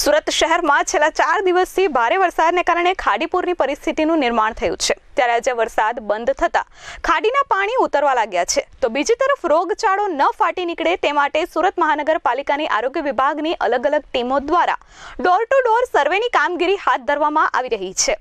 સુરત શહેરમાં છેલ્લા ચાર દિવસથી ભારે વરસાદને કારણે ખાડીપુરની પરિસ્થિતિનું નિર્માણ થયું છે. ત્યારે આજે વરસાદ બંધ થતાં ખાડીના પાણી ઉતરવા લાગ્યા છે. તો બીજી તરફ રોગચાળો ન ફાટી નીકળે તે માટે સુરત મહાનગરપાલિકાની આરોગ્ય વિભાગની અલગ અલગ ટીમો દ્વારા ડોર ટુ ડોર સર્વેની કામગીરી હાથ ધરવામાં આવી રહી છે.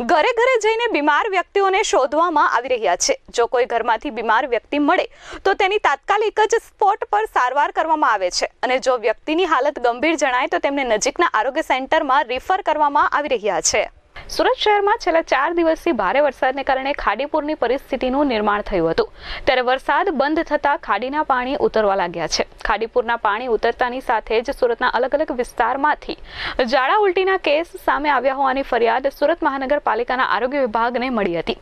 ઘરે ઘરે જઈને બીમાર વ્યક્તિઓને શોધવામાં આવી રહ્યા છે. જો કોઈ ઘરમાંથી બીમાર વ્યક્તિ મળે, તો તેની તાત્કાલિક જ સ્પોટ પર સારવાર કરવામાં આવે છે. અને જો વ્યક્તિની હાલત ગંભીર જણાય, તો તેમને નજીકના આરોગ્ય સેન્ટરમાં રિફર કરવામાં આવી રહ્યા છે. સુરત શહેરમાં છેલ્લા ચાર દિવસથી ભારે વરસાદને કારણે ખાડીપુરની પરિસ્થિતિનું નિર્માણ થયું હતું. ત્યારે વરસાદ બંધ થતાં ખાડીના પાણી ઉતરવા લાગ્યા છે. ખાડીપુરના પાણી ઉતરતાની સાથે જ સુરતના અલગ અલગ વિસ્તારમાંથી ઝાડા ઉલટીના કેસ સામે આવ્યા હોવાની ફરિયાદ સુરત મહાનગરપાલિકાના આરોગ્ય વિભાગને મળી હતી.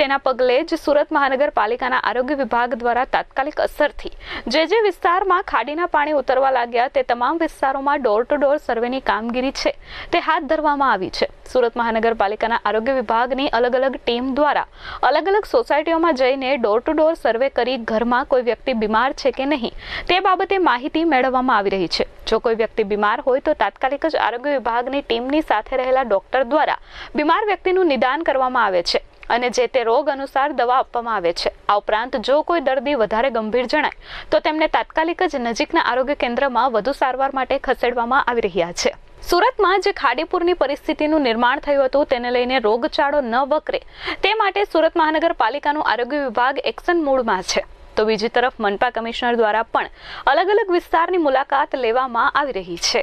તેના પગલે જ સુરત મહાનગરપાલિકાના આરોગ્ય વિભાગ દ્વારા તાત્કાલિક અસરથી જે જે વિસ્તારમાં ખાડીના પાણી ઉતરવા લાગ્યા તે તમામ વિસ્તારોમાં ડોર ટુ ડોર સર્વેની કામગીરી છે તે હાથ ધરવામાં આવી છે. સુરત મહાનગરપાલિકાના આરોગ્ય વિભાગની અલગ અલગ ટીમ દ્વારા અલગ અલગ સોસાયટીઓમાં જઈને ડોર ટુ ડોર સર્વે કરી ઘરમાં કોઈ વ્યક્તિ બીમાર છે કે નહીં તે બાબતે માહિતી મેળવવામાં આવી રહી છે. જો કોઈ વ્યક્તિ બીમાર હોય તો તાત્કાલિક જ આરોગ્ય વિભાગની ટીમની સાથે રહેલા ડોક્ટર દ્વારા બીમાર વ્યક્તિનું નિદાન કરવામાં આવે છે અને જે તે રોગ અનુસાર દવા આપવામાં આવે છે. આ ઉપરાંત જો કોઈ દર્દી વધારે ગંભીર જણાય તો તેમને તાત્કાલિક જ નજીકના આરોગ્ય કેન્દ્રમાં વધુ સારવાર માટે ખસેડવામાં આવી રહ્યા છે. સુરતમાં જે ખાડીપુરની પરિસ્થિતિનું નિર્માણ થયું હતું. તેને લઈને રોગચાળો ન વકરે. તે માટે સુરત મહાનગરપાલિકાનું આરોગ્ય વિભાગ એક્શન મોડમાં છે. તો બીજી તરફ મનપા કમિશનર દ્વારા પણ અલગ અલગ વિસ્તારની મુલાકાત લેવામાં આવી રહી છે.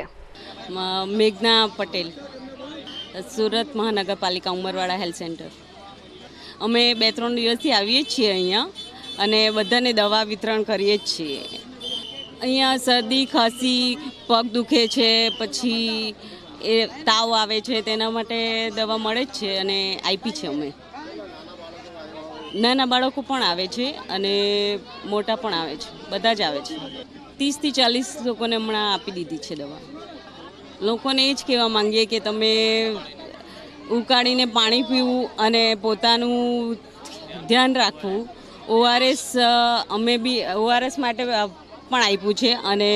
મેઘના પટેલ, સુરત મહાનગરપાલિકા ઉમરવાડા હેલ્થ સેન્ટર. અમે બે ત્રણ દિવસથી આવીએ છીએ અહીંયા અને બધાને દવા વિતરણ કરીએ છીએ. અહીંયા શરદી, ખાંસી, પગ દુખે છે, પછી એ તાવ આવે છે, તેના માટે દવા મળે જ છે અને આપી છે અમે. નાના બાળકો પણ આવે છે અને મોટા પણ આવે છે, બધા જ આવે છે. ત્રીસથી ચાલીસ લોકોને હમણાં આપી દીધી છે દવા. લોકોને એ જ કહેવા માંગીએ કે તમે ઉકાળીને પાણી પીવું અને પોતાનું ધ્યાન રાખવું. ઓઆરએસ અમે બી ઓઆરએસ માટે પણ આપ્યું છે અને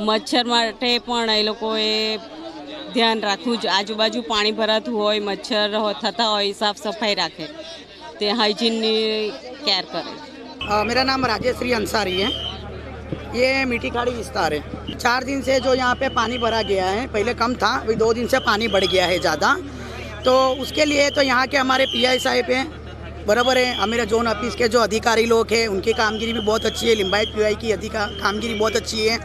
મચ્છર માટે પણ એ લોકોએ ધ્યાન રાખવું જ આજુબાજુ પાણી ભરાતું હોય મચ્છર હો- થતા હોય સાફ સફાઈ રાખે તે હાઇજીનની કેર કરે अ, मेरा नाम राजेश श्री अंसारी है ये मीठी खाड़ी विस्तार है चार दिन से जो यहाँ पे पानी भरा गया है पहले कम था अभी दो दिन से पानी बढ़ गया है ज़्यादा तो उसके लिए तो यहाँ के हमारे पीआई साहब हैं बराबर है हमारे जोन ऑफिस के जो अधिकारी लोग हैं उनकी कामगिरी भी बहुत अच्छी है लिम्बायत पी की अधिका कामगिरी बहुत अच्छी है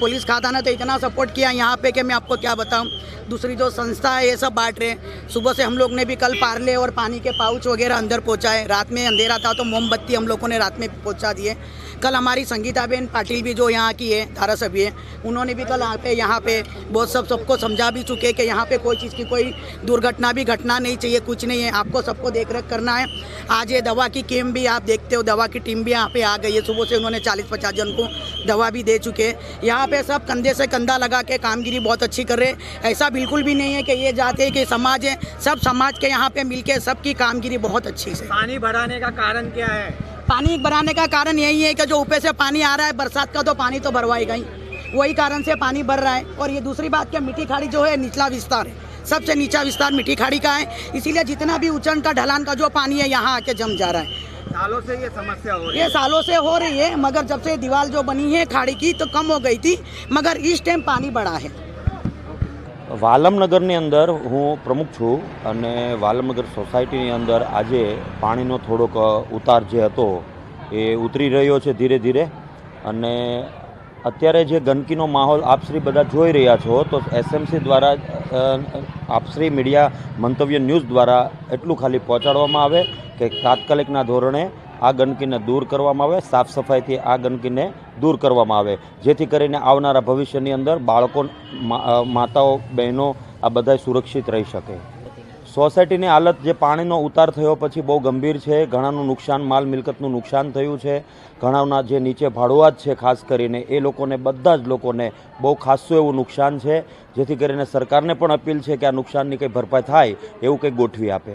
पुलिस खाता ने तो इतना सपोर्ट किया यहाँ पे कि मैं आपको क्या बताऊँ। दूसरी जो संस्था है, ये सब बांट रहे हैं। सुबह से हम लोग ने भी कल पार्ले और पानी के पाउच वगैरह अंदर पहुँचाए। रात में अंधेरा था तो मोमबत्ती हम लोगों ने रात में पहुँचा दिए। कल हमारी संगीताबेन पाटिल भी जो यहाँ की है, धारासभ्य है, उन्होंने भी कल यहाँ पे यहाँ पे बहुत सब सबको समझा भी चुके कि यहाँ पे कोई चीज़ की कोई दुर्घटना भी घटना नहीं चाहिए, कुछ नहीं है। आपको सबको देख रेख करना है। आज ये दवा की टीम भी आप देखते हो, दवा की टीम भी यहाँ पे आ गई है। सुबह से उन्होंने चालीस पचास जन को दवा भी दे चुके हैं। यहाँ पे सब कंधे से कंधा लगा के कामगिरी बहुत अच्छी कर रहे हैं। ऐसा बिल्कुल भी नहीं है कि ये जाते हैं कि समाज है। सब समाज के यहाँ पे मिलके सबकी कामगिरी बहुत अच्छी से। पानी बढ़ाने का कारण क्या है? पानी भराने का कारण यही है कि जो ऊपर से पानी आ रहा है बरसात का तो पानी तो भरवाएगा ही। वही कारण से पानी भर रहा है। और ये दूसरी बात क्या मिट्टी खाड़ी जो है निचला विस्तार है। सबसे नीचा विस्तार मिट्टी खाड़ी का है। इसीलिए जितना भी ऊंचाई का ढलान का जो पानी है यहाँ आके जम जा रहा है। सालों से ये समस्या हो रही ये सालों से हो रही है मगर जब से दीवार जो बनी है खाड़ी की तो कम हो गई थी मगर इस टाइम पानी बढ़ा है વાલમનગરની અંદર હું પ્રમુખ છું અને વાલમનગર સોસાયટીની અંદર આજે પાણીનો થોડોક ઉતાર જે હતો એ ઉતરી રહ્યો છે ધીરે ધીરે અને અત્યારે જે ગંદકીનો માહોલ આપશ્રી બધા જોઈ રહ્યા છો તો એસએમસી દ્વારા અ, આપશ્રી મીડિયા મંતવ્ય ન્યૂઝ દ્વારા એટલું ખાલી પહોંચાડવામાં આવે કે તાત્કાલિકના ધોરણે આ ગંદકીને દૂર કરવામાં આવે, સાફ સફાઈથી આ ગંદકીને દૂર કરવામાં આવે. જેથી કરીને આવનારા ભવિષ્યની અંદર બાળકો માતાઓ, બહેનો આ બધા સુરક્ષિત રહી શકે. સોસાયટીની હાલત જે પાણીનો ઉતાર થયો પછી બહુ ગંભીર છે. ઘણાનું નુકસાન, માલ મિલકતનું નુકસાન થયું છે. ઘણાના જે નીચે ભાડુઆત છે, ખાસ કરીને એ લોકોને, બધા જ લોકોને બહુ ખાસું એવું નુકસાન છે. જેથી કરીને સરકારને પણ અપીલ છે કે આ નુકસાનની કંઈ ભરપાઈ થાય એવું કંઈક ગોઠવી આપે.